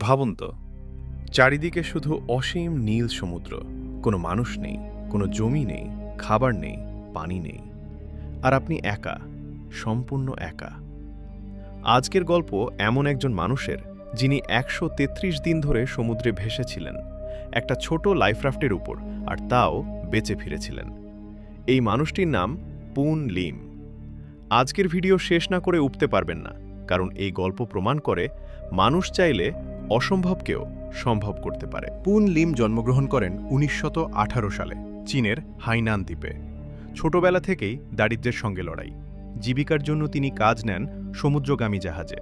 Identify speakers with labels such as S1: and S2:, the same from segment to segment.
S1: ভাবুন তো, চারিদিকে শুধু অসীম নীল সমুদ্র। কোনো মানুষ নেই, কোনো জমি নেই, খাবার নেই, পানি নেই। আর আপনি একা, সম্পূর্ণ একা। আজকের গল্প এমন একজন মানুষের যিনি একশো তেত্রিশ দিন ধরে সমুদ্রে ভেসেছিলেন, একটা ছোট লাইফ রাফটের উপর, আর তাও বেঁচে ফিরেছিলেন। এই মানুষটির নাম পুন লিম। আজকের ভিডিও শেষ না করে উঠতে পারবেন না, কারণ এই গল্প প্রমাণ করে মানুষ চাইলে অসম্ভবকেও সম্ভব করতে পারে।
S2: পুন লিম জন্মগ্রহণ করেন উনিশশত সালে, চীনের হাইনান দ্বীপে। ছোটবেলা থেকেই দারিদ্র্যের সঙ্গে লড়াই। জীবিকার জন্য তিনি কাজ নেন সমুদ্রগামী জাহাজে।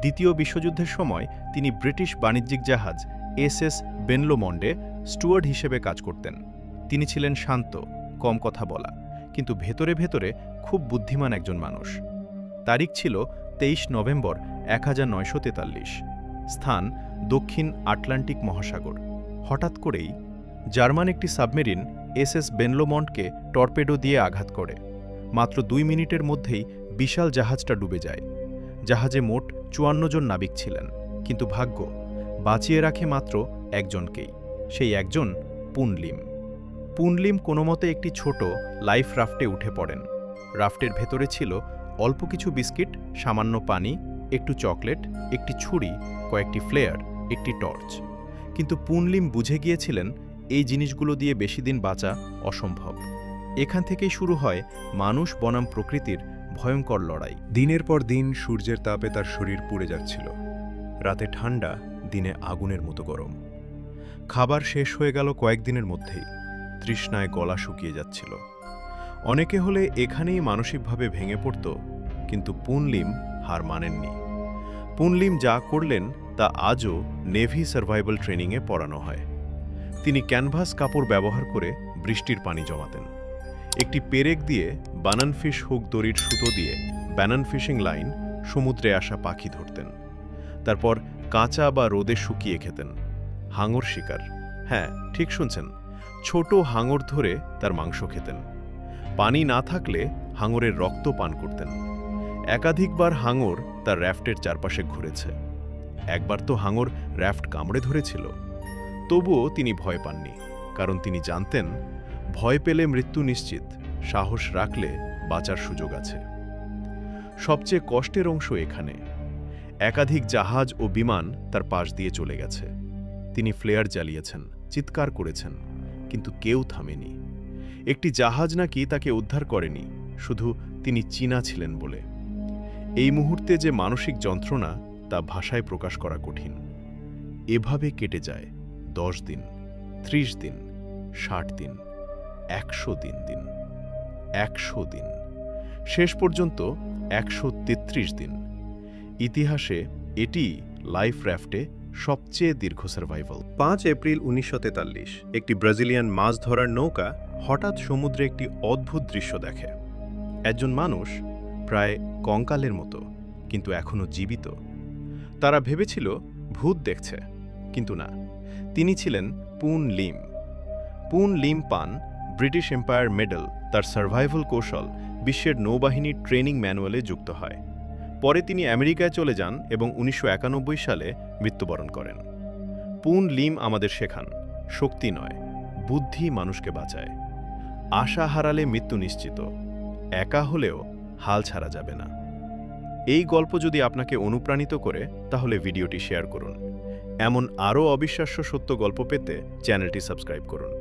S2: দ্বিতীয় বিশ্বযুদ্ধের সময় তিনি ব্রিটিশ বাণিজ্যিক জাহাজ এসএস বেনলোমন্ডে স্টুয়ার্ড হিসেবে কাজ করতেন। তিনি ছিলেন শান্ত, কম কথা বলা, কিন্তু ভেতরে ভেতরে খুব বুদ্ধিমান একজন মানুষ। তারিখ ছিল তেইশ নভেম্বর এক হাজার নয়শো তেতাল্লিশ। স্থান দক্ষিণ আটলান্টিক মহাসাগর। হঠাৎ করেই জার্মান একটি সাবমেরিন এস এস বেনলোমন্টকে টর্পেডো দিয়ে আঘাত করে। মাত্র দুই মিনিটের মধ্যেই বিশাল জাহাজটা ডুবে যায়। জাহাজে মোট চুয়ান্ন জন নাবিক ছিলেন, কিন্তু ভাগ্য, বাঁচিয়ে রাখে মাত্র একজনকেই, সেই একজন পুনলিম। পুনলিম কোনোমতে একটি ছোট লাইফ রাফটে উঠে পড়েন। রাফটের ভেতরে ছিল অল্প কিছু বিস্কিট, সামান্য পানি একটু চকলেট, একটি ছুরি, কয়েকটি ফ্লেয়ার, একটি টর্চ। কিন্তু পুনলিম বুঝে গিয়েছিলেন, এই জিনিসগুলো দিয়ে বেশি দিন বাঁচা অসম্ভব। এখান থেকেই শুরু হয় মানুষ বনাম প্রকৃতির ভয়ঙ্কর লড়াই।
S3: দিনের পর দিন সূর্যের তাপে তার শরীর পুড়ে যাচ্ছিল। রাতে ঠান্ডা, দিনে আগুনের মতো গরম। খাবার শেষ হয়ে গেল কয়েকদিনের মধ্যেই। তৃষ্ণায় গলা শুকিয়ে যাচ্ছিল। অনেকে হলে এখানেই মানসিকভাবে ভেঙে পড়ত, কিন্তু পুনলিম হার মানেননি। পুনলিম যা করলেন, তা আজও নেভি সার্ভাইভাল ট্রেনিংয়ে পড়ানো হয়। তিনি ক্যানভাস কাপড় ব্যবহার করে বৃষ্টির পানি জমাতেন। একটি পেরেক দিয়ে বানান ফিশ হুক দড়ির সুতো দিয়ে ব্যানান ফিশিং লাইন সমুদ্রে আসা পাখি ধরতেন। তারপর কাঁচা বা রোদে শুকিয়ে খেতেন। হাঙর শিকার। হ্যাঁ ঠিক শুনছেন। ছোট হাঙর ধরে তার মাংস খেতেন। পানি না থাকলে হাঙরের রক্ত পান করতেন। একাধিকবার হাঙর তার র্যাফটের চারপাশে ঘুরেছে। একবার তো হাঙর র্যাফট কামড়ে ধরেছিল। তবুও তিনি ভয় পাননি, কারণ তিনি জানতেন, ভয় পেলে মৃত্যু নিশ্চিত, সাহস রাখলে বাঁচার সুযোগ আছে। সবচেয়ে কষ্টের অংশ এখানে। একাধিক জাহাজ ও বিমান তার পাশ দিয়ে চলে গেছে। তিনি ফ্লেয়ার জ্বালিয়েছেন, চিৎকার করেছেন, কিন্তু কেউ থামেনি। একটি জাহাজ নাকি তাকে উদ্ধার করেনি, শুধু তিনি চীনা ছিলেন বলে। এই মুহূর্তে যে মানসিক যন্ত্রণা তা ভাষায় প্রকাশ করা কঠিন। এভাবে কেটে যায় দশ দিন, ত্রিশ দিন, ষাট দিন, একশো তিন দিন দিন একশো দিন, শেষ পর্যন্ত একশো তেত্রিশ দিন। ইতিহাসে এটি লাইফ র্যাফটে সবচেয়ে দীর্ঘ সার্ভাইভাল।
S2: পাঁচ এপ্রিল উনিশশো তেতাল্লিশ একটি ব্রাজিলিয়ান মাছ ধরার নৌকা হঠাৎ সমুদ্রে একটি অদ্ভুত দৃশ্য দেখে। একজন মানুষ প্রায় কঙ্কালের মতো, কিন্তু এখনও জীবিত। তারা ভেবেছিল ভূত দেখছে, কিন্তু না, তিনি ছিলেন পুন লিম। পুন লিম পান ব্রিটিশ এম্পায়ার মেডেল, তার সার্ভাইভাল কৌশল বিশ্বের নৌবাহিনীর ট্রেনিং ম্যানুয়ালে যুক্ত হয়। পরে তিনি আমেরিকায় চলে যান এবং উনিশশো একানব্বই সালে মৃত্যুবরণ করেন। পুন লিম আমাদের শেখান, শক্তি নয়, বুদ্ধি মানুষকে বাঁচায়। আশা হারালে মৃত্যু নিশ্চিত, একা হলেও হাল ছাড়া যাবে না। এই গল্প যদি আপনাকে অনুপ্রাণিত করে, তাহলে ভিডিওটি শেয়ার করুন। এমন আরও অবিশ্বাস্য সত্য গল্প পেতে চ্যানেলটি সাবস্ক্রাইব করুন।